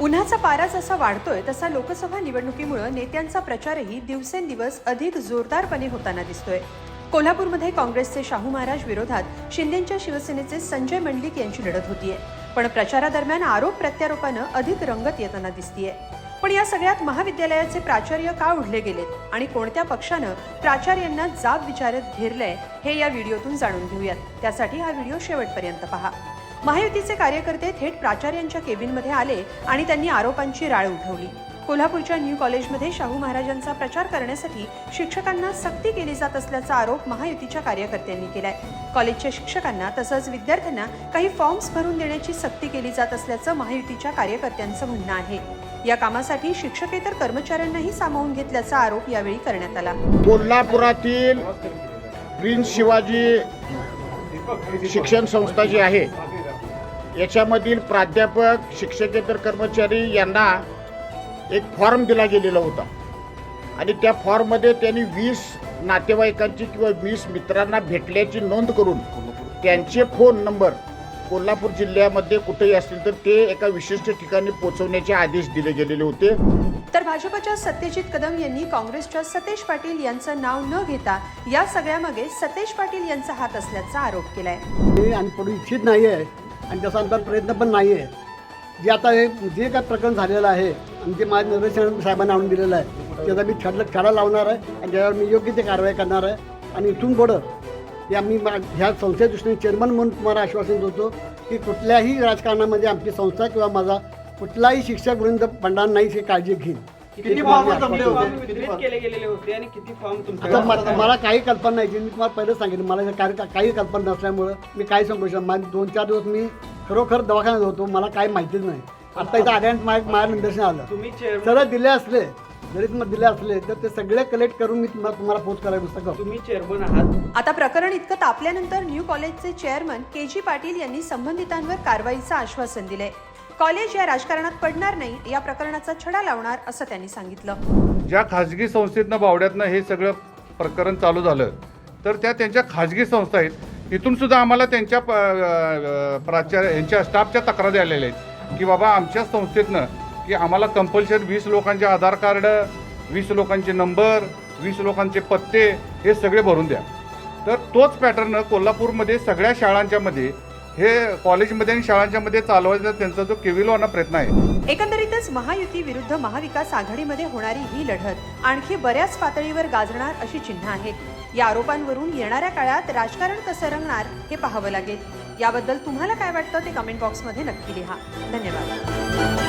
उन्हाचा पारा जसा वाढतोय तसा लोकसभा निवडणुकीमुळे नेत्यांचा प्रचारही दिवसेंदिवस अधिक जोरदारपणे होताना दिसतोय. कोल्हापूरमध्ये काँग्रेसचे शाहू महाराज विरोधात शिंदेच्या शिवसेनेचे संजय मंडलिक यांची लढत होतीये. पण प्रचारादरम्यान आरोप प्रत्यारोपानं अधिक रंगत येताना दिसतीये. पण या सगळ्यात महाविद्यालयाचे प्राचार्य का उडले गेलेत आणि कोणत्या पक्षानं प्राचार्यांना जाब विचारत घेरलंय हे या व्हिडिओतून जाणून घेऊयात. त्यासाठी हा व्हिडिओ शेवटपर्यंत पहा. महायुतीचे कार्यकर्ते थेट प्राचार्यांच्या केबिनमध्ये आले आणि त्यांनी आरोपांची राळ उठवली. कोल्हापूरच्या न्यू कॉलेजमध्ये शाहू महाराजांचा प्रचार करण्यासाठी शिक्षकांना सक्ती केली जात असल्याचा आरोप महायुतीच्या कार्यकर्त्यांनी केलाय. कॉलेजच्या शिक्षकांना तसंच विद्यार्थ्यांना काही फॉर्म्स भरून देण्याची सक्ती केली जात असल्याचं महायुतीच्या कार्यकर्त्यांचं म्हणणं आहे. या कामासाठी शिक्षकेतर कर्मचाऱ्यांनाही सामावून घेतल्याचा आरोप यावेळी करण्यात आला. कोल्हापुरातील प्रिन्स शिवाजी शिक्षण संस्था जी आहे याच्यामधील प्राध्यापक शिक्षकेतर कर्मचारी यांना एक फॉर्म दिला गेलेला होता. आणि त्या फॉर्ममध्ये त्यांनी वीस नातेवाईकांची किंवा वीस मित्रांना भेटल्याची नोंद करून त्यांचे फोन नंबर कोल्हापूर जिल्ह्यामध्ये कुठेही असतील तर ते एका विशिष्ट ठिकाणी पोहोचवण्याचे आदेश दिले गेलेले होते. तर भाजपच्या सत्यजित कदम यांनी काँग्रेसच्या सतेज पाटील यांचं नाव न घेता या सगळ्यामागे सतेज पाटील यांचा हात असल्याचा आरोप केलाय. मी आणि इच्छित नाही आहे आणि तसा आमचा प्रयत्न पण नाही आहे जे आता हे जे काय प्रकरण झालेलं आहे आणि जे माझ्या निर्देशन साहेबांना आणून दिलेलं आहे त्याचा मी छड छडा लावणार आहे आणि त्याच्यावर मी योग्य ते कारवाई करणार आहे. आणि इथून पुढं हे आम्ही मा- ह्या संस्थेच्या दृष्टीने चेअरमन म्हणून तुम्हाला आश्वासन देतो की कुठल्याही राजकारणामध्ये आमची संस्था किंवा माझा कुठलाही शिक्षक वृंद पंडार नाही हे काळजी घेईन किती फॉर्म जमले होते? वितरित केले गेलेले होते आणि किती फॉर्म आता तुमच्या म- मला काही कल्पना नाही जी मी तुम्हाला पहिलं सांगितलं मला या कार्य काही कल्पना नसल्यामुळं मी काही सांगू शकतो माझे दोन चार दिवस मी खरोखर दवाखान्यात होतो मला काही माहितीच नाही. आता इथं आल्यानंतर माझ्या माझ्या निदर्शन आलं. तुम्ही चेअरमन सरळ दिले असले जरी तुम्हाला दिले असले तर ते सगळे कलेक्ट करून मी तुम्हाला तुम्हाला पोस्ट करायला पुस्तक तुम्ही चेअरमन आहात. आता प्रकरण इतकं तापल्यानंतर न्यू कॉलेजचे चेअरमन के जी पाटील यांनी संबंधितांवर कारवाईचं आश्वासन दिलंय. कॉलेज या राजकारणात पडणार नाही या प्रकरणाचा छडा लावणार असं त्यांनी सांगितलं. ज्या खाजगी संस्थेतनं बावड्यातनं हे सगळं प्रकरण चालू झालं तर त्या त्यांच्या खाजगी संस्था आहेत. इथून सुद्धा आम्हाला त्यांच्या प- प्राचार्य यांच्या स्टाफच्या तक्रारी आलेल्या आहेत की बाबा आमच्या संस्थेतनं की आम्हाला कंपल्सरी वीस लोकांचे आधार कार्ड वीस लोकांचे नंबर वीस लोकांचे पत्ते हे सगळे भरून द्या. तर तोच पॅटर्न कोल्हापूरमध्ये सगळ्या शाळांच्यामध्ये हे कॉलेजमध्ये आणि शाळांच्या मध्ये चालवायचा त्यांचा जो केविलवाना प्रयत्न आहे. एकंदरीतच महायुती विरुद्ध महाविकास आघाडीमध्ये होणारी ही लढत आणखी बऱ्याच पातळीवर गाजणार अशी चिन्ह आहेत या आरोपांवरून येणाऱ्या काळात राजकारण कसं रंगणार हे पाहावं लागेल. याबद्दल तुम्हाला काय वाटतं ते कमेंट बॉक्समध्ये नक्की लिहा. धन्यवाद.